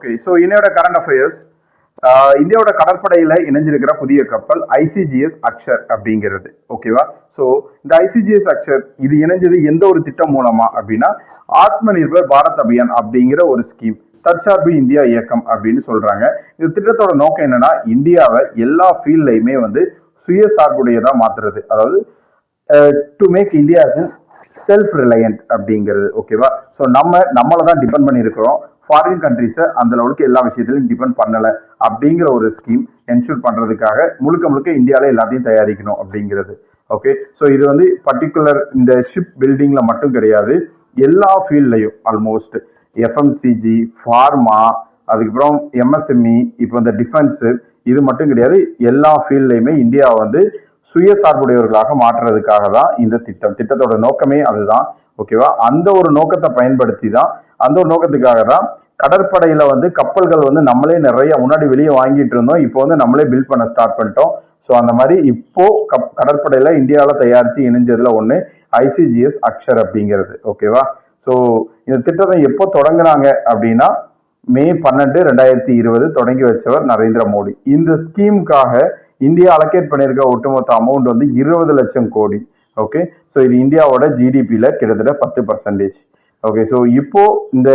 Okay so இன்னையோட current affairs இந்தியாவோட கடற்படையில இணைஞ்சிருக்கிற புதிய கப்பல் ஐசிஜிஎஸ் அக்ஷர் அப்படிங்கிறது. ஓகேவா ஸோ இந்த ஐசிஜிஎஸ் அக்ஷர் இது இணைஞ்சது எந்த ஒரு திட்டம் மூலமா அப்படின்னா ஆத்ம நிர்பர் பாரத் அபியான் அப்படிங்கிற ஒரு ஸ்கீம் தற்சார்பு இந்தியா இயக்கம் அப்படின்னு சொல்றாங்க. இந்த திட்டத்தோட நோக்கம் என்னன்னா இந்தியாவை எல்லா ஃபீல்ட்லையுமே வந்து சுயசார்புடையதா மாத்துறது. அதாவது to make India self reliant அப்படிங்கிறது ஓகேவா ஸோ நம்ம நம்மளை தான் டிபெண்ட் பண்ணியிருக்கிறோம். ஃபாரின் கண்ட்ரிஸை அந்த லெவலுக்கு எல்லா விஷயத்திலையும் டிபெண்ட் பண்ணலை அப்படிங்கிற ஒரு ஸ்கீம் என்ஷூர் பண்ணுறதுக்காக முழுக்க முழுக்க இந்தியாவில் எல்லாத்தையும் தயாரிக்கணும் அப்படிங்கிறது ஓகே ஸோ இது வந்து பர்டிகுலர் இந்த ஷிப் பில்டிங்கில் மட்டும் கிடையாது. எல்லா ஃபீல்ட்லையும் ஆல்மோஸ்ட் எஃப்எம்சிஜி ஃபார்மா அதுக்கப்புறம் எம்எஸ்எம்இ இப்போ இந்த டிஃபென்ஸு இது மட்டும் கிடையாது. எல்லா ஃபீல்ட்லையுமே இந்தியா வந்து சுயசார்புடையவர்களாக மாற்றுறதுக்காக தான் இந்த திட்டம். திட்டத்தோட நோக்கமே அதுதான். ஓகேவா அந்த ஒரு நோக்கத்தை பயன்படுத்தி தான் அந்த ஒரு நோக்கத்துக்காக தான் கடற்படையில வந்து கப்பல்கள் வந்து நம்மளே நிறைய முன்னாடி வெளியே வாங்கிட்டு இருந்தோம். இப்போ வந்து நம்மளே பில்ட் பண்ண ஸ்டார்ட் பண்ணிட்டோம். ஸோ அந்த மாதிரி இப்போ கப் கடற்படையில இந்தியாவில் தயாரித்து இணைஞ்சதுல ஒன்று ஐசிஜிஎஸ் அக்ஷர் அப்படிங்கிறது. ஓகேவா ஸோ இந்த திட்டத்தை எப்போ தொடங்குனாங்க அப்படின்னா மே பன்னெண்டு ரெண்டாயிரத்தி இருபது தொடங்கி வச்சவர் நரேந்திர மோடி. இந்த ஸ்கீமுக்காக இந்தியா அலோகேட் பண்ணியிருக்க ஒட்டுமொத்த அமௌண்ட் வந்து இருபது லட்சம் கோடி. ஓகே ஸோ இது இந்தியாவோட ஜிடிபியில் கிட்டத்தட்ட பத்து பர்சன்டேஜ் ஓகே ஸோ இப்போ இந்த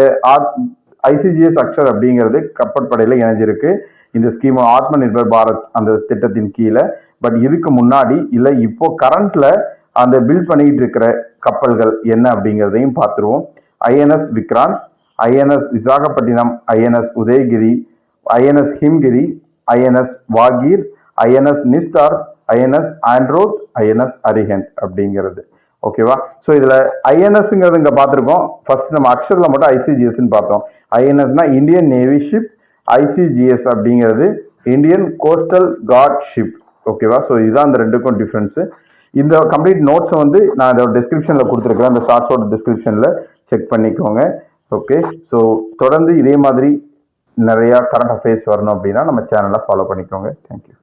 ஐசிஜிஎஸ் அக்ஷர் அப்படிங்கிறது கப்பற்படையில் இணைஞ்சிருக்கு. இந்த ஸ்கீம் ஆத்ம நிர்பர் பாரத் அந்த திட்டத்தின் கீழே. பட் இதுக்கு முன்னாடி இல்லை இப்போ கரண்ட்ல அந்த பில்ட் பண்ணிட்டு இருக்கிற கப்பல்கள் என்ன அப்படிங்கிறதையும் பார்த்துருவோம். INS Vikrant INS Visakhapatnam INS Udayagiri INS Himgiri INS Vagir INS Nistar INS Androth INS Arihant அப்படிங்கிறது. ஓகேவா ஸோ இதில் ஐஎன்எஸ்ங்கிறது இங்கே பார்த்துருக்கோம். ஃபர்ஸ்ட் நம்ம அக்ஷரில் மட்டும் ஐசிஜிஎஸ்ன்னு பார்த்தோம். ஐஎன்எஸ்னா இந்தியன் நேவி ஷிப் ஐசிஜிஎஸ் அப்படிங்கிறது இந்தியன் கோஸ்டல் காட் ஷிப் ஓகேவா ஸோ இதுதான் அந்த ரெண்டுக்கும் டிஃப்ரென்ஸு இந்த கம்ப்ளீட் நோட்ஸை வந்து நான் இதோட டிஸ்கிரிப்ஷனில் கொடுத்துருக்கேன் அந்த ஷார்ட்ஸோட டிஸ்கிரிப்ஷனில் செக் பண்ணிக்கோங்க. ஓகே ஸோ தொடர்ந்து இதே மாதிரி நிறையா கரண்ட் அஃபேர்ஸ் வரணும் அப்படின்னா நம்ம சேனலை ஃபாலோ பண்ணிக்கோங்க. தேங்க்யூ